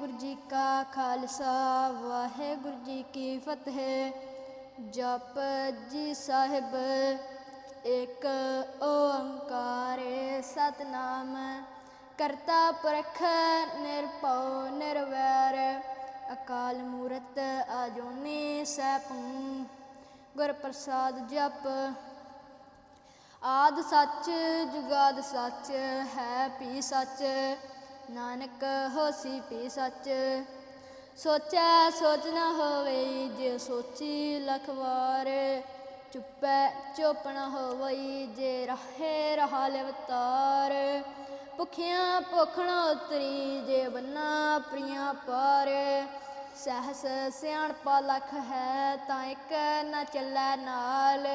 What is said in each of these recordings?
ਵਾਹਿਗੁਰੂ ਜੀ ਕਾ ਖਾਲਸਾ, ਵਾਹਿਗੁਰੂ ਜੀ ਕੀ ਫਤਿਹ। ਜਪ ਜੀ ਸਾਹਿਬ, ਇੱਕ ਓੰਕਾਰ ਸਤਨਾਮ। ਕਰਤਾ ਪੁਰਖ ਨਿਰਭਉ ਨਿਰਵੈਰ, ਅਕਾਲ ਮੂਰਤ ਆਜੋਨੀ ਸੈਭੰ। ਗੁਰ ਪ੍ਰਸਾਦ ਜਪ, ਆਦ ਸੱਚ ਜੁਗਾਦ ਸੱਚ, ਹੈ ਪੀ ਸੱਚ। ਨਾਨਕ ਹੋਸੀ ਪੀ ਸੱਚ। ਸੋਚੈ ਸੋਚ ਨ ਹੋਵੇ ਜੇ ਸੋਚੀ ਲਖਵਾਰ। ਚੁੱਪੈ ਚੁੱਪ ਨ ਹੋਵਈ ਜੇ ਰਹੇ ਰਹਾ ਲਵਤਾਰ। ਭੁਖਿਆਂ ਭੁੱਖ ਨ ਉਤਰੀ ਜੇ ਬੰਨਾ ਪ੍ਰੀਆਂ ਪਾਰ। ਸਹਸ ਸਿਆਣਪਾ ਲਖ ਹੈ ਤਾਂ ਇੱਕ ਨਾ ਚੱਲੈ ਨਾਲ।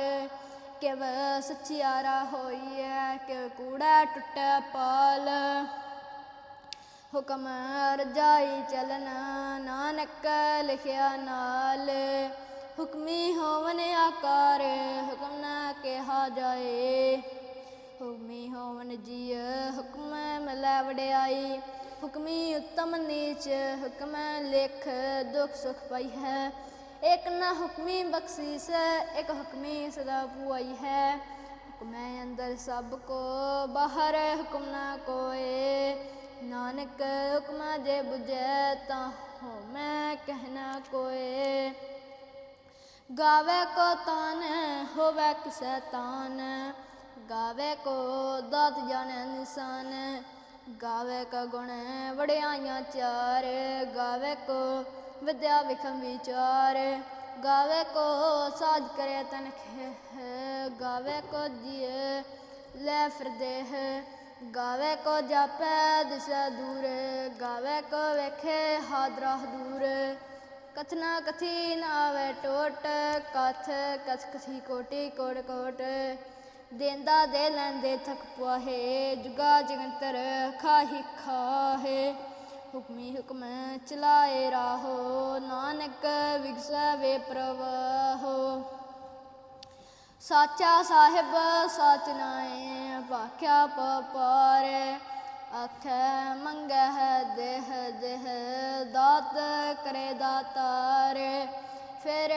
ਕਿਵ ਸਚਿਆਰਾ ਹੋਈਐ ਕਿ ਕੂੜਾ ਟੁੱਟੈ ਪਾਲ। ਹੁਕਮ ਰਜਾਈ ਚਲਨ ਨਾਨਕ ਲਿਖਿਆ ਨਾਲ। ਹੁਕਮੀ ਹੋਵਨ ਆਕਾਰ, ਹੁਕਮ ਨਾ ਕਿਹਾ ਜਾਏ। ਹੁਕਮੀ ਹੋਵਨ ਜੀ ਹੁਕਮ ਮਿਲੈ ਵਡਿਆਈ। ਹੁਕਮੀ ਉਤਮ ਨੀਚ, ਹੁਕਮ ਲਿਖ ਦੁਖ ਸੁਖ ਪਈ ਹੈ। ਇੱਕ ਨਾ ਹੁਕਮੀ ਬਖਸ਼ੀਸ ਇੱਕ ਹੁਕਮੀ ਸਦਾ ਪੁਆਈ ਹੈ। ਹੁਕਮੈ ਅੰਦਰ ਸਭ ਕੋ, ਬਾਹਰ ਹੁਕਮ ਨਾ ਕੋਏ। ਨਾਨਕ ਹੁਕਮਾ ਜੇ 부ਜੈ ਤਾਂ ਹਉਮੈ ਕਹਿਣਾ ਕੋਏ। ਗਾਵੇ ਕੋ ਤਨ, ਹੋਵੇ ਕਿਸੈ ਤਾਨ। ਗਾਵੇ ਕੋ ਦਾਤ ਜਾਣੈ ਨਿਸ਼ਾਨ। ਗਾਵੇ ਕਾ ਗੁਣ ਵਡਿਆਈਆਂ ਚਾਰ। ਗਾਵੇ ਕੋ ਵਿਦਿਆ ਵਿਖਮ ਵਿਚਾਰ। ਗਾਵੇ ਕੋ ਸਾਜ ਕਰੇ ਤਨਖੇ ਗਾਵੇ ਕੋ ਜੀਏ ਲੈ ਫਿਰਦੇ ਗਾਵੇ ਕੋ ਜਾਪੈ ਦਿਸ਼ਾ ਦੂਰ, ਗਾਵੇ ਕੋ ਵੇਖੇ ਹਾਦਰਾ ਦੂਰ। ਕਥਨਾ ਕਥੀ ਨਾ ਆਵੇ ਟੋਟ, ਕਥ ਕਥ ਕਥੀ ਕੋਟੀ ਕੋਟ ਕੋਟ। ਦੇਂਦਾ ਦੇ ਲੈਂਦੇ ਥਕ ਪੁਆਹੇ, ਜੁਗਾ ਜਗੰਤਰ ਖਾਹੀ ਖਾਹੇ। ਹੁਕਮੀ ਹੁਕਮ ਚਲਾਏ ਰਾਹੋ, ਨਾਨਕ ਵਿਗਸੈ ਵੇ ਪ੍ਰਵਾਹੋ। ਸਾਚਾ ਸਾਹਿਬ ਸਾਚ ਨਾਏ ਭਾਖਿਆ ਪਪਾਰ, ਆਖੈ ਮੰਗਹਿ ਦੇਹ ਦੇਹ ਦਾਤ ਕਰੇ ਦਾਤਾਰ, ਫਿਰ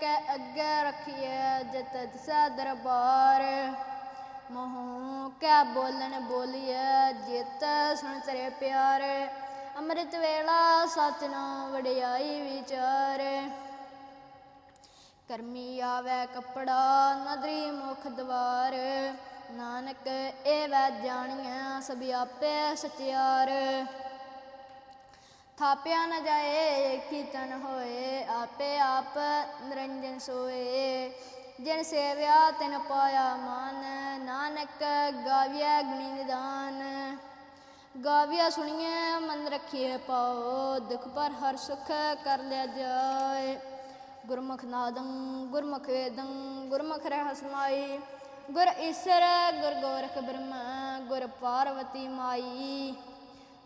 ਕੈ ਅੱਗੇ ਰਖੀਏ ਜਤ ਦਿਸਾ ਦਰਬਾਰ। ਮੋਹ ਕੈ ਬੋਲਣ ਬੋਲੀਏ ਜਿਤ ਸੁਣ ਤੇਰੇ ਪਿਆਰ, ਅੰਮ੍ਰਿਤ ਵੇਲਾ ਸਚ ਨਾ ਵਡਿਆਈ ਵਿਚਾਰ। ਕਰਮੀ ਆਵੇ ਕਪੜਾ ਨਦਰੀ ਮੁਖ ਦਵਾਰ। ਨਾਨਕ ਇਹ ਵੈ ਜਾਣੀਐ ਸਭ ਆਪੇ ਸਚਿਆਰ। ਥਾਪਿਆ ਨ ਜਾਏ ਕੀਰਤਨ ਹੋਏ, ਆਪੇ ਆਪ ਨਿਰੰਜਨ ਸੋਏ। ਜਿਨ ਸੇਵਿਆ ਤਿਨ ਪਾਇਆ ਮਾਨ, ਨਾਨਕ ਗਾਵਿਆ ਗੁਣੀ ਨਿਦਾਨ। ਗਾਵਿਆ ਸੁਣੀਏ ਮਨ ਰੱਖੀਏ ਪਾਓ, ਦੁਖ ਪਰ ਹਰ ਸੁਖ ਕਰ ਲਿਆ ਜਾਏ। ਗੁਰਮੁਖ ਨਾਦੰ, ਗੁਰਮੁਖ ਵੇਦੰ, ਗੁਰਮੁਖ ਰਹਸਮਾਈ। ਗੁਰ ਈਸਰ, ਗੁਰ ਗੋਰਖ ਬ੍ਰਹਮਾ, ਗੁਰ ਪਾਰਵਤੀ ਮਾਈ।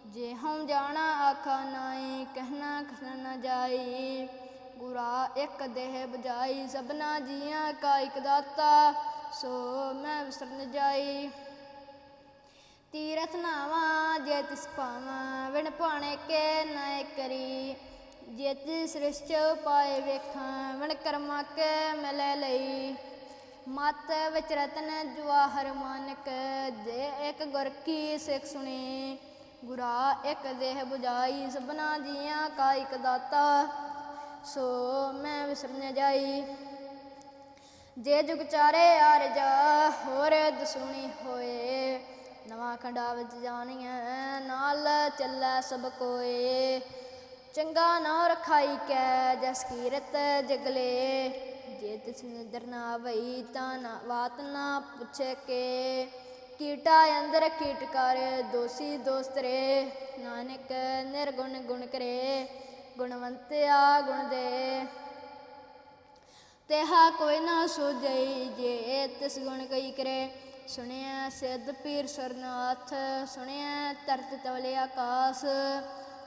ਜੇ ਹਮ ਜਾਣਾ ਆਖਾ ਨਾਈ, ਕਹਿਣਾ ਕਸਨ ਨ ਜਾਈ। ਗੁਰਾ ਇੱਕ ਦੇਹ ਬਜਾਈ ਸਭਨਾ ਜੀਆਂ ਕਾ ਇਕ ਦਾਤਾ, ਸੋ ਮੈਂ ਵਿਸਰਨ ਜਾਈ। ਤੀਰਥ ਨਾਵਾ ਜੇ ਤਿਸ ਪਾਵਾਂ ਵਿਣ ਪਾਣੇ ਕੇ ਨਾਇ ਕਰੀ। ਜੇ ਤਿਸ ਸ੍ਰਿਸ਼ਟ ਪਾਏ ਵੇਖਾਂ, ਵਿਣ ਕਰਮਾ ਕੇ ਮਿਲੇ ਲਈ। ਮਤ ਵਿਚ ਰਤਨ ਜਵਾਹਰ ਮਾਨਕ, ਜੇ ਇੱਕ ਗੁਰ ਕੀ ਸਿੱਖ ਸੁਣੀ। ਗੁਰਾ ਇੱਕ ਦੇਹ 부ਜਾਈ ਸਭਨਾ ਜੀਆਂ ਕਾ ਇਕ ਦਾਤਾ, ਸੋ ਮੈਂ ਵਿਸਰ ਨ ਜਾਈ। ਜੇ ਜੁਗ ਚਾਰੇ ਆਰ ਜਾ, ਹੋਰ ਦਸੂਣੀ ਹੋਏ। ਨਵਾਂ ਖੰਡਾ ਵਿੱਚ ਜਾਣੀਐ, ਨਾਲ ਚੱਲੈ ਸਭ ਕੋਏ। ਚੰਗਾ ਨਾ ਰਖਾਈ ਕੈ, ਜਸ ਕੀਰਤ ਜਗਲੇ। ਜੇ ਤਿਸ ਨਦਰ ਨਾ ਵਈ ਤਾਂ ਨਾ, ਬਾਤ ਨਾ ਪੁੱਛੇ ਕੇ। ਕੀਟਾ ਅੰਦਰ ਕੀਟ ਕਰ, ਦੋਸੀ ਦੋਸਤ ਰੇ। ਨਾਨਕ ਨਿਰਗੁਣ ਗੁਣ ਕਰੇ, ਗੁਣਵੰਤ ਆ ਗੁਣ ਦੇ। ਤੇਹਾ ਕੋਈ ਨਾ ਸੋਜਈ ਜੇ ਤਿਸ ਗੁਣ ਕਈ ਕਰੇ। ਸੁਣਿਆ ਸਿੱਧ ਪੀਰ ਸਰਨਾਥ ਸੁਣਿਆ ਤਰਤ ਤਵਲੇ ਆਕਾਸ।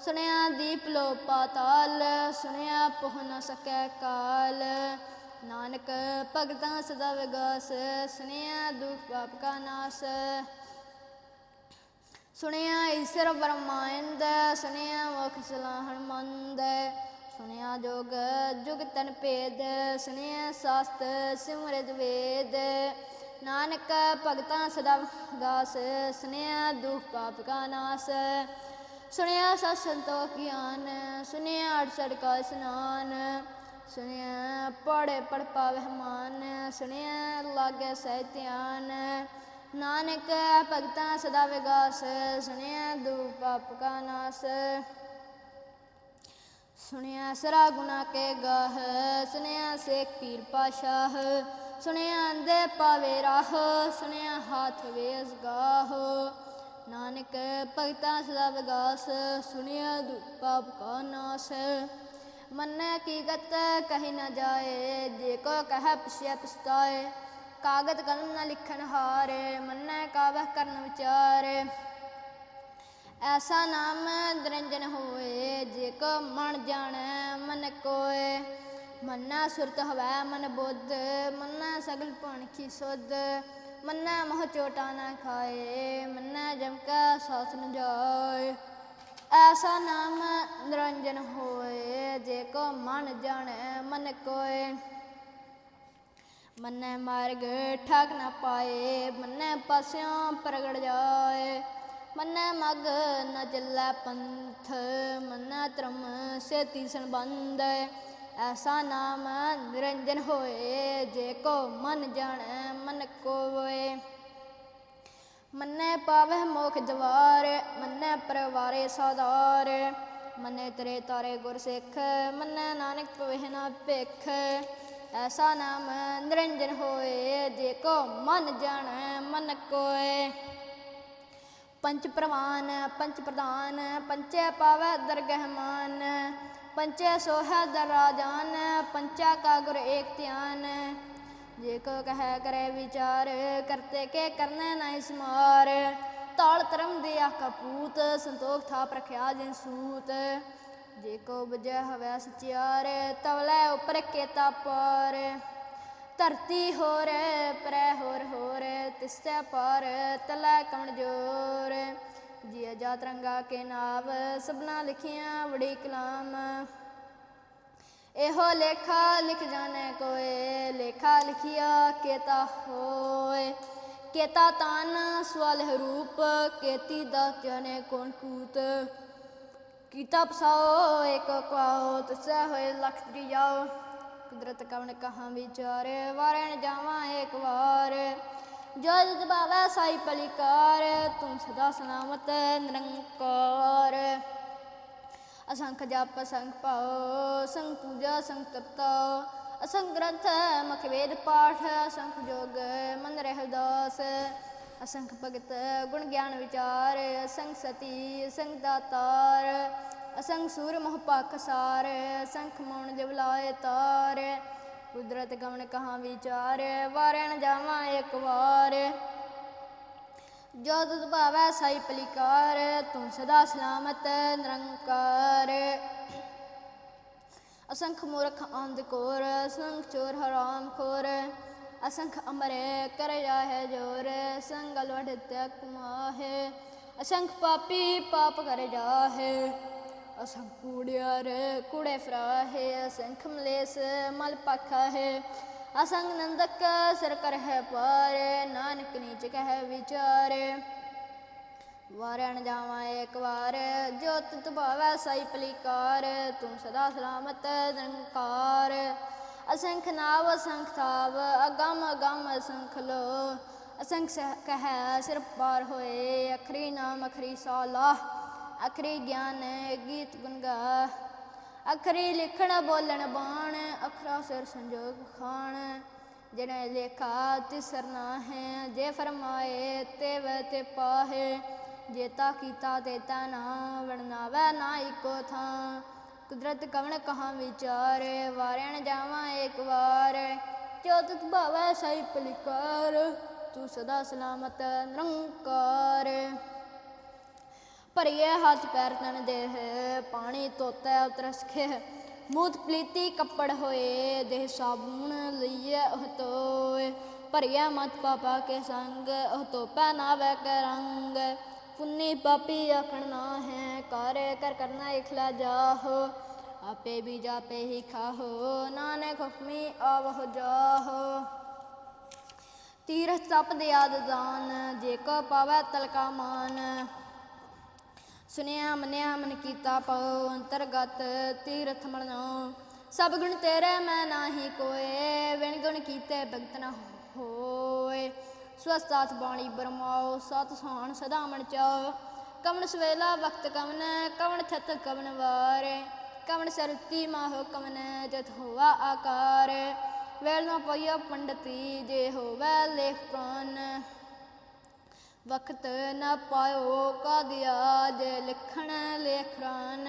ਸੁਣਿਆ ਦੀਪ ਲੋ ਪਾਤਾਲ, ਸੁਣਿਆ ਪਹੁ ਨ ਸਕੈ ਕਾਲ। ਨਾਨਕ ਭਗਤਾਂ ਸਦਾ ਵਿਗਾਸ, ਸੁਣਿਆ ਦੁਖ ਪਾਪ ਕਾ ਨਾਸ। ਸੁਣਿਆ ਈਸ਼ਰ ਬ੍ਰਹਮਾਇੰਦ ਸੁਣਿਆ ਮੁਖ ਸਲਾਹਣ ਮੰਦ। ਸੁਣਿਆ ਜੋਗ ਜੁਗ ਤਨ ਭੇਦ, ਸੁਣਿਆ ਸਾਸਤ ਸਿਮਰਤ ਵੇਦ। ਨਾਨਕ ਭਗਤਾਂ ਸਦਾ ਦਾਸ ਸੁਣਿਆ ਦੁਖ ਪਾਪ ਕਾ ਨਾਸ। ਸੁਣਿਆ ਸਤ ਸੰਤੋਖ ਗਿਆਨ, ਸੁਣਿਆ ਅੜਸੜ ਕਾ ਇਸਨਾਨ, ਸੁਣਿਆ ਪੜੇ ਪੜ ਪਾਵੇ ਮਾਨ ਸੁਣਿਆ ਲਾਗੇ ਸਹਿ ਧਿਆਨ। ਨਾਨਕ ਭਗਤਾਂ ਸਦਾ ਵਿਗਾਸ, ਸੁਣਿਆ ਦੂ ਪਾਪ ਕਾ ਨਾਸ। ਸੁਣਿਆ ਸਰਾ ਗੁਨਾ ਕੇ ਗਾਹ, ਸੁਣਿਆ ਸੇਖ ਪੀਰ ਪਾਸ਼ਾਹ ਸੁਣਿਆ ਅੰਦੇ ਪਾਵੇ ਰਾਹ, ਸੁਣਿਆ ਹਾਥ ਵੇਸ ਗਾਹ ਨਾਨਕ ਭਗਤਾਂ ਸਦਾ ਵਿਗਾਸ, ਸੁਣਿਆ ਪਾਪ ਕਾ ਨਾਸ। ਮਨ ਕੀ ਗਤ ਕਹੀ ਨਾ ਜਾਏ, ਜੇ ਕੋ ਕਹ ਪਿਛੇ ਪਛਤਾਏ। ਕਾਗਦ ਕਲਮ ਨਾ ਲਿਖਣ ਹਾਰੇ, ਮੰਨੈ ਕਾਵਹ ਕਰਨ ਵਿਚਾਰ। ਐਸਾ ਨਾਮ ਨਿਰੰਜਨ ਹੋਏ, ਜੇ ਕੋ ਮਨ ਜਾਣੈ ਮਨ ਕੋਏ। ਮੰਨਾ ਸੁਰਤ ਹਵੈ ਮਨ ਬੁੱਧ, ਮੰਨਾ ਸਗਲ ਭਣ ਕੀ ਸੁਧ। ਮੰਨਾ ਮੋਹ ਚੋਟਾ ਨਾ ਖਾਏ, ਮੰਨਾ ਜਮ ਕਾ ਸਾਥ ਨ ਜਾਏ। ਐਸਾ ਨਾਮ ਨਿਰੰਜਨ ਹੋਏ, ਜੇ ਕੋ ਮਨ ਜਾਣੈ ਮਨ ਕੋਏ। ਮੰਨੈ ਮਾਰਗ ਠਾਕ ਨਾ ਪਾਏ, ਮੰਨੈ ਪਾਸਿਓਂ ਪ੍ਰਗੜ ਜਾਏ। ਮੰਨੈ ਮਗ ਨ ਚੱਲੈ ਪੰਥ, ਮੰਨੈ ਧਰਮ ਸੇਤੀ ਸੰਬੰਧ। ਐਸਾ ਨਾਮ ਨਿਰੰਜਨ ਹੋਏ, ਜੇ ਕੋ ਮਨ ਜਾਣੈ, ਮਨ ਕੋਏ ਮੰਨੈ ਪਾਵਹਿ ਮੋਖ ਜਵਾਰ, ਮੰਨੈ ਪਰਵਾਰੇ ਸਾਦਾਰ ਮੰਨੈ ਤਰੇ ਤਾਰੇ ਗੁਰ ਸਿੱਖ, ਮੰਨੈ ਨਾਨਕ ਪਵਹਿ ਨਾ ਭਿਖ। ਐਸਾ ਨਾਮ ਨਿਰੰਜਨ ਹੋਏ, ਜੇ ਕੋ ਮਨ ਜਾਣੈ, ਮਨ ਕੋਏ। ਪੰਚ ਪ੍ਰਵਾਨ, ਪੰਚ ਪ੍ਰਧਾਨ, ਪੰਚੇ ਪਾਵੈ ਦਰਗਹਿਮਾਨ। ਮਾਨ ਪੰਚੇ ਸੋਹੈ ਦਰ ਰਾਜਾਨ ਪੰਚਾ ਕਾ ਗੁਰ ਏਕ ਧਿਆਨ। ਜੇ ਕੋ ਕਹੈ ਕਰੇ ਵਿਚਾਰ, ਕਰਤੇ ਕੇ ਕਰਨੇ ਨਹੀਂ ਸਮਾਰ ਤਾਲ ਧਰਮ ਦੇ ਆ ਕਪੂਤ, ਸੰਤੋਖ ਥਾਪ ਰਖਿਆ ਜਿਨ ਸੂਤ। ਜੇ ਕੋ ਬਜੈ ਹਵੈ ਸਚਿਆਰ, ਤਵਲੇ ਉਪਰ ਕੇਤਾ ਪਾਰ। ਧਰਤੀ ਹੋਰ, ਪ੍ਰੈ ਹੋਰ ਹੋਰ ਤਿਸੈ ਪਾਰ ਕੇ ਨਾਵ, ਸਭਨਾ ਲਿਖੀਆਂ ਬੜੀ ਕਲਾਮ। ਇਹੋ ਲੇਖਾ ਲਿਖ ਜਾਣੇ ਕੋਏ, ਲੇਖਾ ਲਿਖਿਆ ਕੇਤਾ ਹੋਏ। ਕੇਤਾ ਤਾਨ ਸਵਾਲ ਰੂਪ, ਕੇਤੀ ਦਾ ਜਾਣੇ ਕੋਣ ਕੂਤ। ਕੀਤਾ ਪਸਾਓ ਇੱਕ ਕਾਓ ਤਸੈ ਹੋਏ ਲਖ ਦੀ ਕੁਦਰਤ ਕਵਣ ਕਹਾ ਵਿਚਾਰੇ ਵਾਰਨ ਜਾਵਾਂ ਇੱਕ ਵਾਰ। ਜੋ ਜਦ ਬਾਵਾ ਸਾਈ ਪਲਿਕਾਰ, ਤੂੰ ਸਦਾ ਸਲਾਮਤ ਨਿਰੰਕਾਰ। ਅਸੰਖ ਜਪ ਸੰਖ ਪਾਓ ਸੰਖ ਪੂਜਾ ਸੰਖ ਤਪਤਾਓ ਅਸੰਖ ਗ੍ਰੰਥ ਮੁਖ ਵੇਦ ਪਾਠ ਅਸੰਖ ਜੋਗ ਮਨ ਰਹਿਦਾਸ ਅਸੰਖ ਭਗਤ ਗੁਣ ਗਿਆਨ ਵਿਚਾਰ ਅਸੰਖ ਸਤੀ, ਅਸੰਖ ਦਾਤਾਰ ਅਸੰਖ ਸੂਰ ਮੋਹ ਪਖ ਸਾਰ ਅਸੰਖ ਮੌਣ ਦਿਵਲਾਏ ਤਾਰ ਕੁਦਰਤ ਗਵਣ ਕਹਾਂ ਵਿਚਾਰ ਵਾਰਨ ਜਾਵਾਂ ਇੱਕ ਵਾਰ। ਜੋ ਤੁਧ ਭਾਵੈ ਸਾਈ ਪਲਿਕਾਰ, ਤੂੰ ਸਦਾ ਸਲਾਮਤ ਨਿਰੰਕਾਰ। ਅਸੰਖ ਮੂਰਖ ਅੰਧ ਕੋਰ, ਅਸੰਖ ਚੋਰ ਹਰਾਮ ਖੋਰ। ਅਸੰਖ ਅਮਰੇ ਕਰ ਜਾਹੇ ਜੋਰ, ਸੰਗਲ ਵਢ ਤਕ ਮਾਹੇ ਅਸੰਖ ਪਾਪੀ ਪਾਪ ਕਰ ਜਾਹੇ। ਅਸੰਖ ਕੂੜਿਆਰ ਕੂੜੇ ਫਰਾਹੇ ਅਸੰਖ ਮਲੇਸ ਮਲ ਪਖਾ ਹੈ। ਅਸੰਗ ਨੰਦਕ ਸਿਰ ਕਰ ਹੈ ਪਾਰ, ਨਾਨਕ ਨੀਚ ਕਹਿ ਵਿਚਾਰੇ। ਵਾਰਣ ਜਾਵਾਂ ਇੱਕ ਵਾਰ ਜੋਤ ਤੁਤ ਭਾਵੈ ਸਾਈ ਪਲੀਕਾਰ, ਤੂੰ ਸਦਾ ਸਲਾਮਤ ਨਿਰੰਕਾਰ। ਅਸੰਖ ਨਾਵ, ਅਸੰਖ ਥਾਵ, ਅਗਮ ਅਗਮ ਅਸੰਖ ਲੋ। ਅਸੰਖ ਸਹਿ ਕਹਿ ਸਿਰ ਪਾਰ ਹੋਏ, ਅਖਰੀ ਨਾਮ, ਅਖਰੀ ਸਾਲਾ। ਅਖਰੀ ਗਿਆਨ ਗੀਤ ਗੁਣਗਾ ਅਖਰੀ ਲਿਖਣ, ਬੋਲਣ, ਬਾਣ, ਅਖਰਾ, ਸਿਰ, ਸੰਜੋਗ, ਖਾਣ। ਜਿਹਨੇ ਲੇਖਾ ਤਿਸਰ ਨਾ ਹੈ, ਜੇ ਫਰਮਾਏ ਤੇ ਵੈ ਤੇ ਪਾਹੇ। ਜੇਤਾ ਕੀਤਾ ਤੇਤਾ ਨਾ ਵਣਨਾਵੈ ਨਾ ਇੱਕੋ ਥਾਂ। ਕੁਦਰਤ ਕਵਣ ਕਹਾਂ ਵਿਚਾਰ ਵਾਰਣ ਜਾਵਾਂ ਇੱਕ ਵਾਰ। ਚੋਤ ਭਾਵੈ ਸਹੀ ਪਲਿਕਾਰ ਤੂੰ ਸਦਾ ਸਲਾਮਤ ਨਿਰੰਕਾਰ। ਭਰੀਏ ਹੱਥ ਪੈਰ ਤਨ ਦੇਹ, ਪਾਣੀ ਧੋਤਾ ਉਤਰਸਖੇ। ਮੂਤ ਪਲੀਤੀ ਕੱਪੜ ਹੋਏ, ਦੇਹ ਸਾਬੂਨ ਲਈਏ ਉਹ ਤੋਏ ਭਰੀਏ ਮਤ ਪਾਪਾ ਕੇ ਸੰਗ, ਉਹ ਤੋ ਪਹਿਨਾਵੇ ਕੇ ਰੰਗ। ਪੁੰਨੀ ਪਾਪੀ ਆਖਣ ਨਾ ਹੈ, ਕਰ ਕਰ ਕਰਨਾ ਇਖਲਾ ਜਾਹੋ। ਆਪੇ ਵੀ ਜਾਪੇ ਹੀ ਖਾਹੋ, ਨਾਨਕ ਹੁਕਮੀ ਆਵਹੁ ਜਾਹੋ। ਤੀਰਥ ਤਪ ਦੇ ਆਦ ਦਾਨ, ਜੇ ਕੋ ਪਾਵੈ ਤਲਕਾ ਮਾਨ। ਸੁਨਿਆ ਮਨਿਆ ਮਨ ਕੀਤਾ ਪਉ, ਅੰਤਰਗਤ ਤੀਰਥ ਮਣੋ ਸਭ ਗੁਣ ਤੇਰੇ ਮੈਂ ਨਾਹੀ ਕੋਏ ਵਿਣ ਗੁਣ ਕੀਤੇ ਭਗਤ ਨ ਹੋਏ। ਸਵਸਤਾਤ ਬਾਣੀ ਬਰਮਾਓ ਸਤ ਸਾਣ ਸਦਾ ਮਨ ਚਾਓ ਕਵਣ ਸਵੇਲਾ ਵਕਤ ਕਵਨ, ਕਵਣ ਥਤ ਕਵਣ ਵਾਰੇ। ਕਵਣ ਸਰਤੀ ਮਾਹੋ ਕਵਨ, ਜਤ ਹੋਵਾ ਆਕਾਰ। ਵੇਲ ਨਾ ਪਈਆ ਪੰਡਤੀ, ਜੇ ਹੋਵੇ ਲੇਖ ਪ੍ਰਾਨ। ਵਕਤ ਨਾ ਪਾਇਓ ਕਾਦਿਆ ਜੇ ਲਿਖਣ ਲੇਖਰਾਨ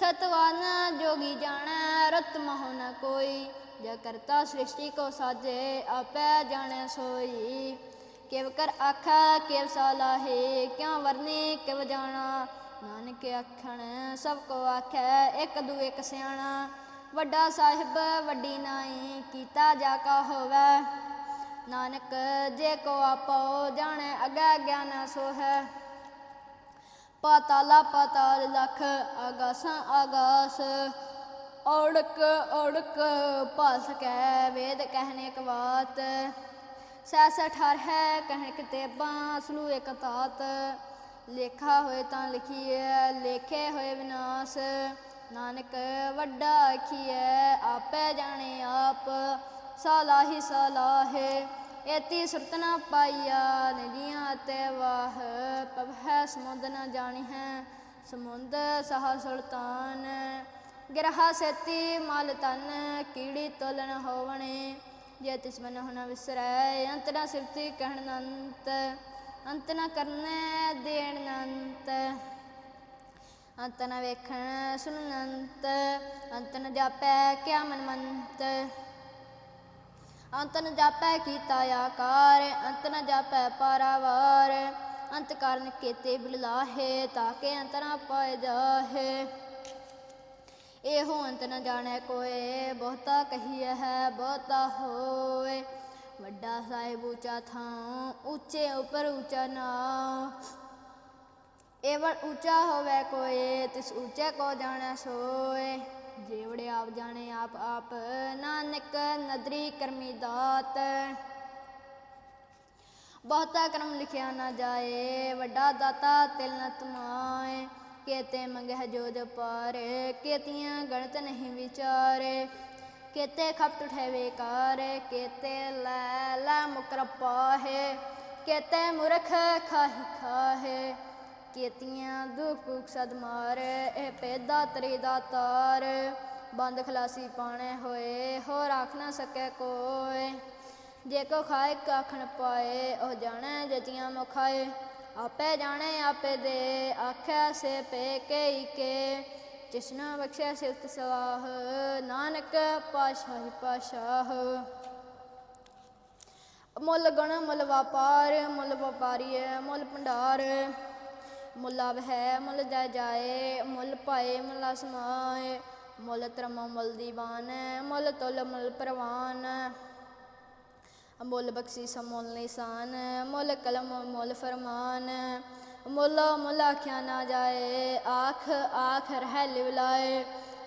ਥਤਵਾਨ ਜੋਗੀ ਜਾਣੈ, ਰਤ ਮਹੁ ਨ ਕੋਈ। ਜੇ ਕਰਤਾ ਸ੍ਰਿਸ਼ਟੀ ਕੋ ਸਾਜੇ, ਆਪੇ ਜਾਣੈ ਸੋਈ। ਕਿਵ ਕਰ ਆਖਾ, ਕਿਵ ਸਾਲਾਹੇ ਕਿਉ ਵਰਨੇ, ਕਿਵ ਜਾਣਾ। ਨਾਨਕ ਆਖਣ, ਸਭ ਕੋ ਆਖੈ, ਇੱਕ ਦੂ ਇੱਕ ਸਿਆਣਾ। ਵੱਡਾ ਸਾਹਿਬ, ਵੱਡੀ ਨਾਈ, ਕੀਤਾ ਜਾ ਕਾ ਹੋਵੇ। ਨਾਨਕ, ਜੇ ਕੋ ਆਪੋ ਜਾਣੈ, ਅਗੈ ਗਿਆਨ ਸੋ ਹੈ ਪਾਤਾਲਾ ਪਾਤਾਲ ਲਖ, ਆਗਾਸਾਂ ਆਗਾਸ। ਔੜਕ ਔੜਕ, ਭਲ ਸਕੈ, ਵੇਦ ਕਹਿਨੇ ਇੱਕ ਬਾਤ। ਸੈਸ ਠਰ ਹੈ ਕਹਿਣ ਕਿਤੇਬਾਂ ਸਲੂ ਇੱਕ ਤਾਤ। ਲੇਖਾ ਹੋਏ ਤਾਂ ਲਿਖੀਐ, ਲੇਖੇ ਹੋਏ ਵਿਨਾਸ਼। ਨਾਨਕ, ਵੱਡਾ ਆਖੀਐ, ਆਪੇ ਜਾਣੇ ਆਪ, ਸਲਾਹੀ ਸਲਾਹੇ। ਏਤੀ ਸੁਰਤ ਨਾ ਪਾਈਆ ਨਦੀਆਂ ਤੇ ਵਾਹ ਪਵਹਿ ਸਮੁੰਦ ਨ ਜਾਣੀ ਹੈ ਸਮੁੰਦ ਸਹਾ ਸੁਲਤਾਨ। ਗਿਰਹਾ ਸੇਤੀ ਮਲ ਤਨ ਕੀੜੀ ਤੋਲਨ ਹੋਵਣੇ, ਜੇ ਤਿਸ ਮਨ ਹੁਨ ਵਿਸਰੈ, ਅੰਤ ਨਾ ਸਿਰਤੀ ਕਹਿਣ ਅੰਤ ਅੰਤ ਨਾ ਕਰਨੈ ਦੇਣ ਨੰਤ ਅੰਤ ਨਾ ਵੇਖਣ ਸੁਣਨ ਅੰਤ ਅੰਤ ਨ ਜਾਪੈ ਕਿਆ ਮਨਮੰਤ। ਅੰਤ ਨ ਜਾਪੈ ਕੀਤਾ ਆਕਾਰ, ਅੰਤ ਨ ਜਾਪੈ ਪਾਰਾਵਾਰ। ਅੰਤ ਕਾਰਨ ਕੀਤੇ ਬਿਲਾਹੇ ਤਾਕੇ ਅੰਤ ਨ ਜਾਹੇ। ਇਹੋ ਅੰਤ ਨ ਜਾਣੈ ਕੋਏ, ਬਹੁਤਾ ਕਹੀਐ ਹੈ, ਬਹੁਤਾ ਹੋਏ। ਵੱਡਾ ਸਾਹਿਬ ਉੱਚਾ ਥਾਂ, ਉੱਚੇ ਉਪਰ ਉੱਚਾ ਨਾਮ ਏਵੜ ਉੱਚਾ ਹੋਵੇ ਕੋਏ, ਤਿਸ ਉੱਚੇ ਕੋ ਜਾਣੈ ਸੋਏ। ਜੇਵੜੇ ਆਪ ਜਾਣੇ ਆਪ ਆਪ ਨਾਨਕ ਨਦਰੀ ਕਰਮੀ ਦਾਤ। ਬਹੁਤਾ ਕਰਮ ਲਿਖਿਆ ਨਾ ਜਾਏ, ਵੱਡਾ ਦਾਤਾ ਤਿਲ ਨ ਤੁਮਾਏ। ਕੇਤੇ ਮੰਗਹਿ ਜੋ ਜੋ ਪਾਰੇ, ਕੇਤੀਆਂ ਗਣਤ ਨਹੀਂ ਵਿਚਾਰੇ। ਕੇਤੇ ਖਪਟ ਠਹਿ ਕਾਰ, ਕੇਤੇ ਲੈ ਲੈ ਮੁਕਰ ਪਾਹੇ ਕੇਤੇ ਮੁਰਖ ਖਾਹੀ ਖਾਹੇ। ਕੇਤੀਆਂ ਦੁਖ ਭੁਖ ਸਦ ਮਾਰੇ, ਇਹ ਪੈਦਾ ਤਰੀ ਦਾ ਤਾਰ। ਬੰਦ ਖਲਾਸੀ ਪਾਣੇ ਹੋਏ ਹੋ ਰਾਖ ਨਾ ਸਕੈ ਕੋਏ ਜੇ ਕੋ ਖਾਏ ਕਾਖਣ ਪਾਏ, ਉਹ ਜਾਣੈ ਜਤੀਆਂ ਮੁਖਾਏ ਆਪੇ ਜਾਣੇ, ਆਪੇ ਦੇ, ਆਖਿਆ ਸੇ ਪੇ ਕੇ ਕੇ। ਜਿਸਨਾ ਬਖਸ਼ਿਆ ਸਿਫਤ ਸਵਾਹ, ਨਾਨਕ ਪਾਸ਼ਾਹੀ ਪਾਸ਼ਾਹ ਮੁੱਲ ਗਣ ਮੁੱਲ ਵਪਾਰ, ਮੁੱਲ ਵਪਾਰੀ ਮੁੱਲ ਭੰਡਾਰ। ਮੁੱਲ ਆਵ ਮੁੱਲ ਜਾ ਜਾਏ, ਮੁੱਲ ਪਾਏ, ਮੁੱਲ ਸਮਾਏ, ਮੁੱਲ ਤਰਮ ਮੁੱਲ ਦੀਵਾਨ ਮੁੱਲ ਤੁਲ ਮੁੱਲ ਪ੍ਰਵਾਨ। ਮੁੱਲ ਬਖਸ਼ੀ ਮੁੱਲ ਨਿਸ਼ਾਨ, ਮੁੱਲ ਕਲਮ ਮੁੱਲ ਫਰਮਾਨ। ਮੁੱਲ ਮੁੱਲ ਆਖਿਆ ਨਾ ਜਾਏ, ਆਖ ਆਖ ਰਹਿ ਲਿਵਲਾਏ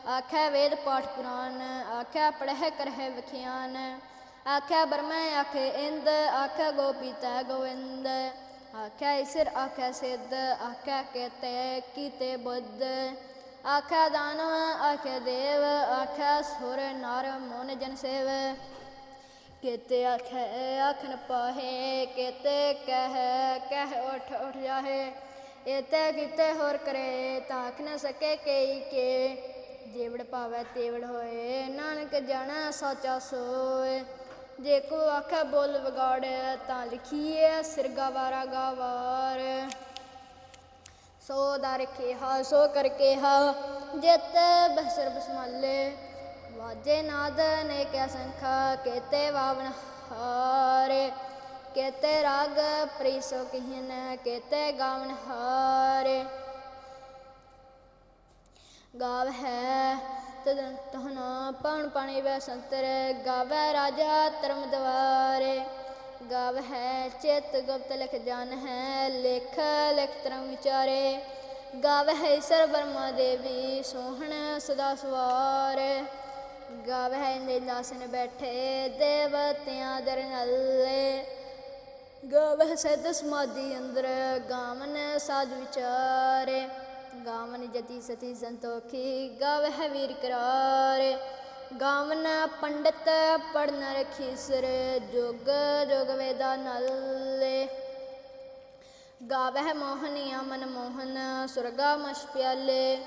ਆਖੈ ਵੇਦ ਪਾਠ ਪੁਰਾਨ, ਆਖੈ ਪੜਹਿ ਕਰਹਿ ਵਿਖਿਆਨ। ਆਖੈ ਬਰਮੈ ਆਖੇ ਇੰਦ, ਆਖੈ ਗੋਪੀਤਾ ਗੋਵਿੰਦ। ਆਖਿਆ ਇਸਰ ਆਖੈ ਸਿੱਧ ਆਖੈ ਕੇਤੇ, ਕੀਤੇ ਬੁੱਧ। ਆਖੈ ਦਾਨਵ ਆਖੈ ਦੇਵ ਆਖੈ ਸੁਰ, ਨਰ ਮਨ ਜਨ ਸੇਵ। ਕੇਤੇ ਆਖੈ ਆਖਨ ਪਾਹੇ, ਕੇਤੇ ਕਹਿ ਕਹਿ ਉਠ ਉਠ ਜਾਹੇ। ਇਤੇ ਕੀਤੇ ਹੋਰ ਕਰੇ ਤਾਖ ਨ ਸਕੇ ਕਈ ਕੇ। ਜੇਵੜ ਭਾਵੈ ਤੇਵੜ ਹੋਏ, ਨਾਨਕ ਜਾਣਾ ਸੋਚਾ ਸੋਏ। ਜੇ ਕੋ ਆਖੈ ਬੋਲ ਵਿਗਾੜ ਤਾਂ ਲਿਖੀਏ ਸਿਰਗਾ ਵਾਰਾ ਗਾਵਾਰ। ਸੋ ਦਾ ਰਖੇ ਸੋ ਕਰਕੇ ਹਾ ਜਿਤ ਬਸਰ ਬਸਮਲੇ। ਵਾਜੇ ਨਾਦ ਨੇ ਕਿਆ ਸੰਖਾ, ਕੇਤੇ ਵਾਵਨ ਹਾਰੇ। ਕੇਤੇ ਰਾਗ ਪ੍ਰੀਸੋ ਕਹਿਨ, ਕੇਤੇ ਗਾਵਨ ਹਾਰੇ। ਗਾਵ ਹੈ ਤਦਨ ਤਹਨਾ ਪਉਣ ਪਾਣੀ ਵੈ ਸੰਤਰ, ਗਾਵੇ ਰਾਜਾ ਧਰਮ ਦਵਾਰੇ। ਗਾਵ ਹੈ ਚਿਤ ਗੁਪਤ ਲਿਖ ਜਾਨ ਹੈ ਲਿਖ ਲਿਖ ਤਰੰਗ ਵਿਚਾਰੇ। ਗਾਵ ਹੈ ਸਰ ਬਰਮਾ ਦੇਵੀ, ਸੋਹਣ ਸਦਾ ਸਵਾਰ। ਗਾਵ ਹੈ ਇੰਦੇ ਲਾਸਨ ਬੈਠੇ, ਦੇਵਤਿਆਂ ਦਰ ਨੱਲੇ। ਗਾਵ ਸਿੱਧ ਸਮਾਧੀ ਅੰਦਰ, ਗਾਵਨ ਸਾਜ ਵਿਚਾਰੇ। ਗਾਵਨ ਜਤੀ ਸਤੀ ਸੰਤੋਖੀ ਗਾਵ ਵੀਰ ਕਰਾਰ। ਗਾਵਨ ਪੰਡਤ ਪੜਨ ਰਖੀ ਸਰ, ਜੋਗ ਜੋਗ ਵੇਦਾ ਨਲੇ ਗਾਵਹਿ ਮੋਹਨੀਆ ਮਨ ਮੋਹਨ, ਸੁਰਗਾ ਮਛ ਪਿਆਲੇ।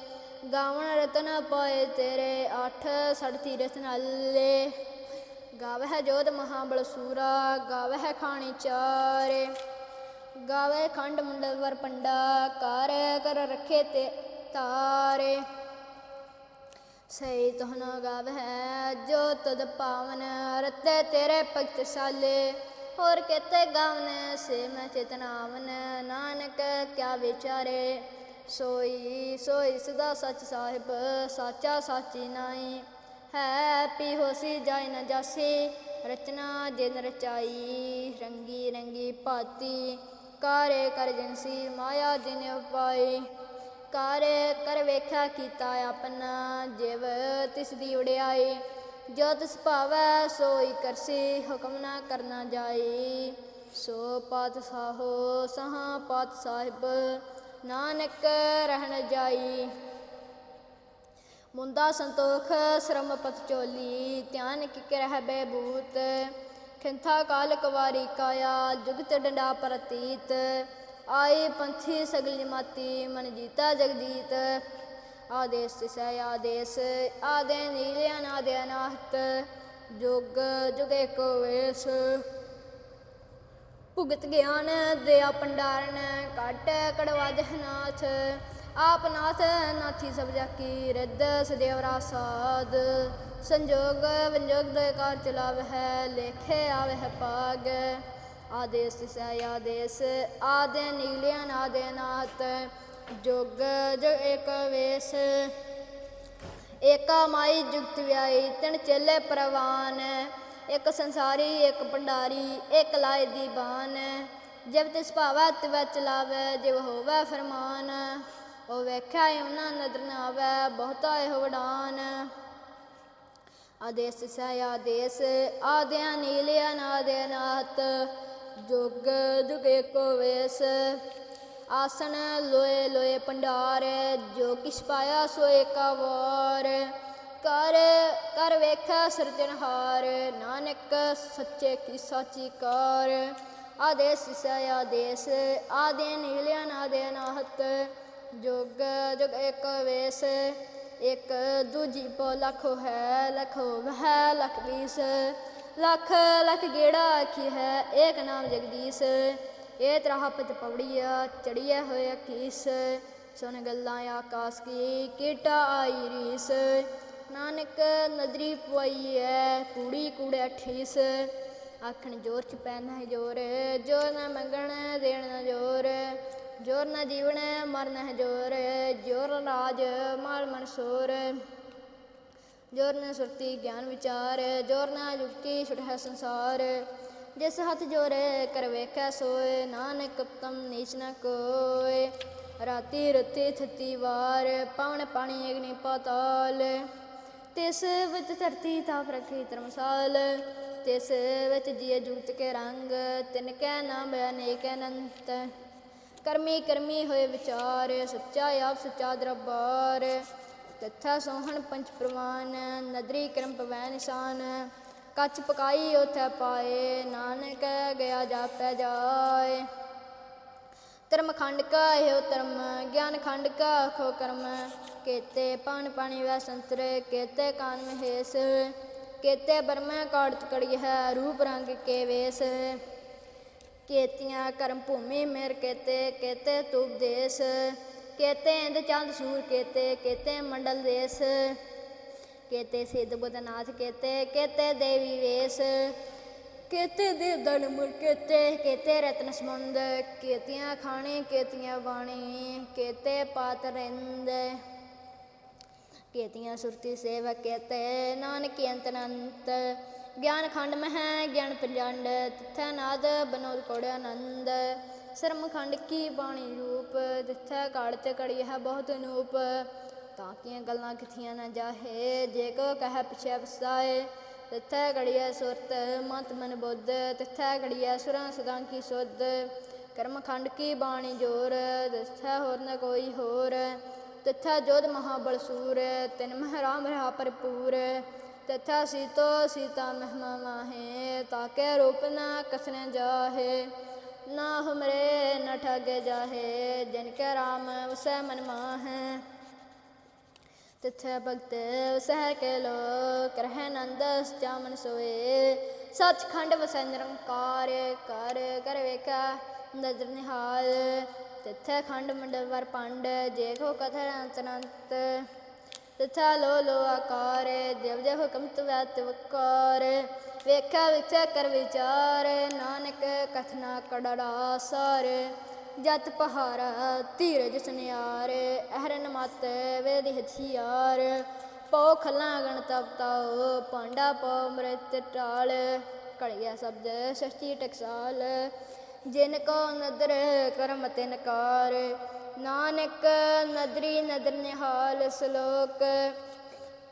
ਗਾਵਣ ਰਤਨ ਪਾਏ ਤੇਰੇ, ਅੱਠ ਸੜ ਤੀਰਥ ਨਾਲੇ ਗਾਵਹਿ ਜੋਧ ਮਹਾਬਲ ਸੂਰਾ, ਗਾਵਹਿ ਖਾਣੀ ਚਾਰੇ। ਗਾਵੇ ਖੰਡ ਮੁੰਡਲ ਵਰ ਪੰਡਾ ਕਰ ਕਰ ਰੱਖੇ ਤੇ ਤਾਰੇ। ਸਹੀ ਤਹਨਾ ਗਾਵਹਿ, ਜੋ ਤਦ ਪਾਵਨ ਰਤੇ ਤੇਰੇ ਭਗਤ ਸਾਲੇ ਹੋਰ ਕਿਤੇ ਗਾਵਨ ਸੇ ਮੈਂ ਚੇਤਨਾਵਨ ਨਾਨਕ ਕਿਆ ਵਿਚਾਰੇ। ਸੋਈ ਸੋਈ ਸਦਾ ਸੱਚ ਸਾਹਿਬ, ਸਾਚਾ ਸਾਚੀ ਨਾਈ। ਹੈ ਪੀ ਹੋਸੀ ਜਾਇ ਨ ਜਾਸੀ, ਰਚਨਾ ਜਿਨ ਰਚਾਈ, ਰੰਗੀ ਰੰਗੀ ਭਾਤੀ। ਕਾਰੇ ਕਰ ਜਨਸੀ ਮਾਇਆ ਜਿਨ ਉਪਾਈ ਕਰ ਕਰ ਵੇਖਿਆ ਕੀਤਾ ਆਪਣਾ ਜਿਵ ਤਿਸ ਦੀ ਉਡਿਆਈ ਜੋ ਤਿਸ ਭਾਵੈ ਸੋਈ ਕਰਸੀ, ਹੁਕਮ ਨਾ ਕਰਨਾ ਜਾਈ ਸੋ ਪਾਤ ਸਾਹੋ ਸਹਾ ਪਾਤ ਸਾਹਿਬ ਨਾਨਕ ਰਹਿਣ ਜਾਈ। ਮੁੰਦਾ ਸੰਤੋਖ, ਸ਼ਰਮ ਪਤ ਚੋਲੀ ਧਿਆਨ ਕਿਕ ਰਹਿ ਬੇ ਖਿੰਥਾ ਕਾਲ ਕਵਾਰੀ ਕਾਇਆ, ਜੁਗਤ ਡੰਡਾ ਪ੍ਰਤੀਤ। ਆਈ ਪੰਥੀ ਸਗਲ ਜਮਾਤੀ ਮਨ ਜੀਤਾ ਜਗਦੀਤ। ਆਦੇਸ ਤਿਸੈ ਆਦੇਸ, ਆਦੇ ਨੀਲੇ ਅਨਾਦੇ ਅਨਾਹਤ ਜੁਗ, ਜੁਗੇ ਕੋ ਵੇਸ। ਭੁਗਤ ਗਿਆਨ ਦਿਆ ਪੰਡਾਰਨ, ਕੱਟ ਕੜਵਾ ਜਹਨਾਥ ਆਪ ਨਾਥ ਨਾਥੀ ਸਭ ਜਾਕੀ, ਰਿੱਧ ਸਦੇਵਰਾ ਸਾਧ ਸੰਜੋਗ ਵਿੰਜੋਗ ਦੇ ਕਾਰ ਚਲਾਵ ਹੈ ਲੇਖੇ ਆਵੇ ਹੈ ਪਾਗ ਆਦੇਸ ਤਿਸੈ ਆਦੇਸ, ਆਦੇ ਨੀਲਿਆਨ ਆਦੇ ਨਾਥ ਜੁਗ ਜੁਗ ਏਕ ਵੇਸ। ਏਕਾ ਮਾਈ ਜੁਗਤ ਵਿਆਈ ਤਿਨ ਚੇਲੇ ਪ੍ਰਵਾਨ। ਇੱਕ ਸੰਸਾਰੀ, ਇੱਕ ਭੰਡਾਰੀ, ਇੱਕ ਲਾਇ ਦੀਵਾਨ ਜਿਵ ਤਿਸ ਭਾਵੈ, ਤਿਵੈ ਚਲਾਵੈ ਜਿਵ ਹੋਵੈ ਫਰਮਾਨ। ਉਹ ਵੇਖਿਆ ਈ ਉਹਨਾਂ ਨਦਰ ਨਾ ਆਵੈ ਬਹੁਤਾ ਇਹੋ ਵਡਾਨ। ਆਦੇਸ ਸੈ ਆਦੇਸ ਆਦਿਆ ਨੀਲਿਆ ਨਾਦੇ ਨਾਤ ਜੁਗ ਜੁਗ ਏਕੋ ਵੇਸ। ਆਸਣ ਲੋਏ ਲੋਏ ਪੰਡਾਰ ਜੋ ਕਿਛ ਪਾਇਆ ਸੋ ਏਕਾ ਵਾਰ। ਕਰ ਕਰ ਵੇਖਿਆ ਸਿਰਜਣਹਾਰ ਨਾਨਕ ਸੱਚੇ ਕੀ ਸਾਚੀ ਕਾਰ। ਆਦੇਸ ਸੈ ਆਦੇਸ ਆਦੇ ਨੀਲਿਆ ਨਾਦੇ ਨਾਹਤ ਜੁਗ ਜੁਗ ਏਕ ਵੇਸ। ਇੱਕ ਦੂਜੀ ਪੋ ਲਖੋ ਹੈ, ਲਖੋ ਵਹਿ ਲਖ ਵੀਸ ਲਖ ਲਖ ਗੇੜਾ ਆਖੀ ਹੈ, ਏਕ ਨਾਮ ਜਗਦੀਸ਼। ਇਹ ਤਰਾਹਪਤ ਪਵੜੀਆ ਚੜੀਐ ਹੋਇਆ ਕੀਸ। ਸੁਣ ਗੱਲਾਂ ਆਕਾਸ ਕੀ, ਕੀਟਾ ਆਈ ਰੀਸ। ਨਾਨਕ ਨਦਰੀ ਪਵਾਈ ਐ ਕੂੜੀ ਕੂੜਿਆ ਠੀਸ। ਆਖਣ ਜੋਰ ਚ ਪੈਣਾ ਜੋਰ ਜੋਰ ਨਾ ਮੰਗਣ ਦੇਣ ਜੋਰ। ਜੋਰ ਨਾ ਜੀਵਨ ਮਰਨ ਹੈ ਜੋਰ ਜੋਰ ਰਾਜ, ਮਾਲ ਮਨਸੂਰ ਜੋਰ ਨਾ ਸੁਰਤੀ, ਗਿਆਨ ਵਿਚਾਰ, ਜੋਰ ਨਾ ਯੁਕਤੀ, ਛੁਟ ਹੈ ਸੰਸਾਰ। ਜਿਸ ਹੱਥ ਜੋਰੇ ਕਰ ਵੇਖੈ ਸੋਏ, ਨਾਨਕ ਉਤਮ ਨੀਚ ਨ ਕੋਏ। ਰਾਤੀ ਰਤੀ ਥਤੀ ਵਾਰ, ਪਵਨ ਪਾਣੀ ਅਗਨੀ ਪਾਤਾਲ। ਤਿਸ ਵਿੱਚ ਧਰਤੀ ਤਾਪ ਰਖੀ ਧਰਮਸਾਲ। ਤਿਸ ਵਿੱਚ ਜੀਅ ਜੁਗਤ ਕੇ ਰੰਗ, ਤਿਨ ਕੈ ਨਾਮ ਅਨੇਕ ਅਨੰਤ। ਕਰਮੀ ਕਰਮੀ ਹੋਏ ਵਿਚਾਰ, ਸੱਚਾ ਆਪ ਸੱਚਾ ਦਰਬਾਰ। ਤਥਾ ਸੋਹਣ ਪੰਚ ਪ੍ਰਵਾਨ, ਨਦਰੀ ਕਰਮ ਪਵੈ ਨਿਸ਼ਾਨ। ਕੱਚ ਪਕਾਈ ਉਥੈ ਪਾਏ, ਨਾਨਕ ਗਿਆ ਜਾਪੈ ਜਾਏ। ਧਰਮ ਖੰਡ ਕਾ ਇਹੋ ਧਰਮ, ਗਿਆਨ ਖੰਡ ਕਾ ਅਖੋ ਕਰਮ। ਕੇਤੇ ਪਾਨ ਪਾਣੀ ਵੈ ਸੰਤਰ, ਕੇਤੇ ਕਾਨ ਮਹੇਸ। ਕੇਤੇ ਬਰਮੈ ਕਾੜਤ ਕੜੀ ਹੈ ਰੂਪ ਰੰਗ ਕੇ ਵੇਸ। ਕੇਤੀਆਂ ਕਰਮ ਭੂਮੀ ਮੇਰ ਕੇਤੇ ਕੇਤੇ ਤੁਪ ਦੇਸ। ਕੇਤੇ ਇੰਦ ਚੰਦ ਸੂਰ ਕੇਤੇ ਕੇਤੇ ਮੰਡਲ ਦੇਸ। ਕੇਤੇ ਸਿੱਧ ਬੁੱਧਨਾਥ ਕੇਤੇ ਕੇਤੇ ਦੇਵੀ ਵੇਸ। ਕੇਤੇ ਦੇ ਦਲ ਮੁਰ ਕੇਤੇ ਕੇਤੇ ਰਤਨ ਸਮੁੰਦ। ਕੇਤੀਆਂ ਖਾਣੇ, ਕੇਤੀਆਂ ਬਾਣੀ ਕੇਤੇ ਪਾਤ ਰਿੰਦ। ਕੇਤੀਆਂ ਸੁਰਤੀ ਸੇਵ ਕੇਤੇ, ਨਾਨਕ ਅੰਤ ਅਨੰਤ। ਗਿਆਨ ਖੰਡ ਮਹਿ, ਗਿਆਨ ਪ੍ਰਜੰਡ, ਤਿਥੈ ਨਾਦ, ਬਨੋਦ ਕੋੜਿ ਆਨੰਦ। ਸਰਮ ਖੰਡ ਕੀ ਬਾਣੀ ਰੂਪ, ਤਿਥੈ ਕਾੜ ਤੇ ਕੜੀ ਹੈ ਬਹੁਤ ਅਨੂਪ। ਤਾਂ ਕੀਆਂ ਗੱਲਾਂ ਕਿਥੀਆਂ ਨਾ ਜਾਹੇ, ਜੇ ਕੋ ਕਹਿ ਪਿਛੇ ਪਸਾਏ ਤਿਥੈ ਘੜੀਐ ਸੁਰਤ, ਮਤ ਮਨ ਬੁੱਧ। ਤਿਥੈ ਘੜੀਐ ਸੁਰਾਂ ਸਦਾਂ ਕੀ ਸੁਧ। ਕਰਮ ਖੰਡ ਕੀ ਬਾਣੀ ਜੋਰ, ਤਿਥੈ ਹੋਰ ਨ ਕੋਈ ਹੋਰ। ਤਿਥੈ ਜੋਧ ਮਹਾਬਲ ਸੂਰ, ਤਿਨ ਮਹਿ ਰਾਮ ਰਹਾ ਭਰਪੂਰ। ਤਥਾ ਸੀਤੋ ਸੀਤਾ ਮਹਿਮਾ ਮਾਹੇ, ਤਾਕੇ ਰੂਪ ਨਾ ਕਸਨੇ ਜਾਹੇ, ਨਾ ਹਮਰੇ ਨ ਠਗੇ ਜਾਹੇ, ਜਿਨ ਕੈ ਰਾਮ ਉਸੈ ਮਨ ਮਾਹੇ। ਤਿਥੈ ਭਗਤ ਸਹਿ ਕੇ ਲੋਕ ਰਹਿ ਨੰਦ ਚਾਮਨ ਸੋਏ, ਸੱਚਖੰਡ ਵਸੈ ਨਿਰੰਕਾਰ ਕਰ ਕਰ ਵੇਖਾ ਨਦਰ ਨਿਹਾਲ। ਤਿਥੈ ਖੰਡ ਮੰਡਲ ਵਰ ਪੰਡ, ਜੇ ਕੋ ਤਿਥੈ ਲੋ ਲੋ ਆਕਾਰ, ਦੇਵ ਜੇ ਹੁਕਮ ਤੁਵੈ ਤਿਵਕਾਰ ਵੇਖਿਆ ਵਿਚੈ ਕਰ ਵਿਚਾਰ, ਨਾਨਕ ਕਥਨਾ ਕੜੜਾ ਸਾਰ। ਜਤ ਪਹਾਰਾ ਧੀਰਜ ਸੁਨਿਆਰ, ਅਹਰਨ ਮਤ ਵੇਦ ਹਥਿਆਰ। ਪਉ ਖਲਾਂ ਗਣ ਤਪ ਤਾਉ ਪਾਂਡਾ ਪਉ ਮ੍ਰਿਤ ਟਾਲ। ਕੜਿਆ ਸ਼ਬਦ ਸਸ਼ਟੀ ਟਕਸਾਲ। ਜਿਨ ਕੋ ਨਦਰ ਕਰਮ ਤਿਨਕਾਰ ਨਾਨਕ ਨਦਰੀ ਨਦਰ ਨਿਹਾਲ ਸ਼ਲੋਕ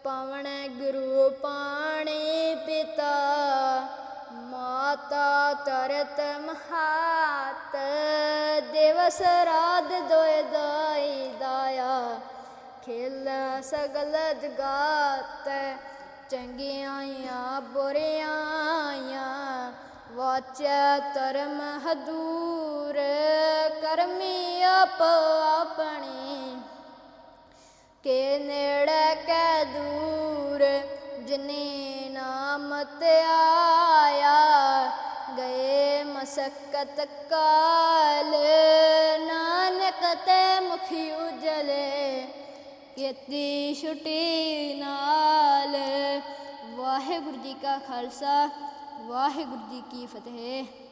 ਪਵਨ ਗੁਰੂ ਪਾਣੀ ਪਿਤਾ, ਮਾਤਾ ਤਰਤ ਮਹਾਤ, ਦਿਵਸ ਰਾਤ ਦੋਇ ਦਾਈ ਦਾਇਆ, ਖੇਲ ਸਗਲ ਜਗਾਤ ਚੰਗਿਆਈਆਂ ਬੁਰਿਆਈਆਂ ਵਾਚੈ ਧਰਮ ਹਦੂਰ ਕਰਮੀ ਆਪ ਆਪਣੀ। ਕੇ ਨੇੜੇ ਕੈ ਦੂਰ, ਜਿਨੇ ਨਾਮ ਤੇ ਆਇਆ, ਗਏ ਮਸਕਤ ਕਾਲ। ਨਾਨਕ ਤੇ ਮੁਖੀ ਉਜਲੇ, ਕੀਤੀ ਛੁਟੀ ਨਾਲ। ਵਾਹਿਗੁਰੂ ਜੀ ਕਾ ਖਾਲਸਾ, ਵਾਹਿਗੁਰੂ ਜੀ ਕੀ ਫਤਿਹ।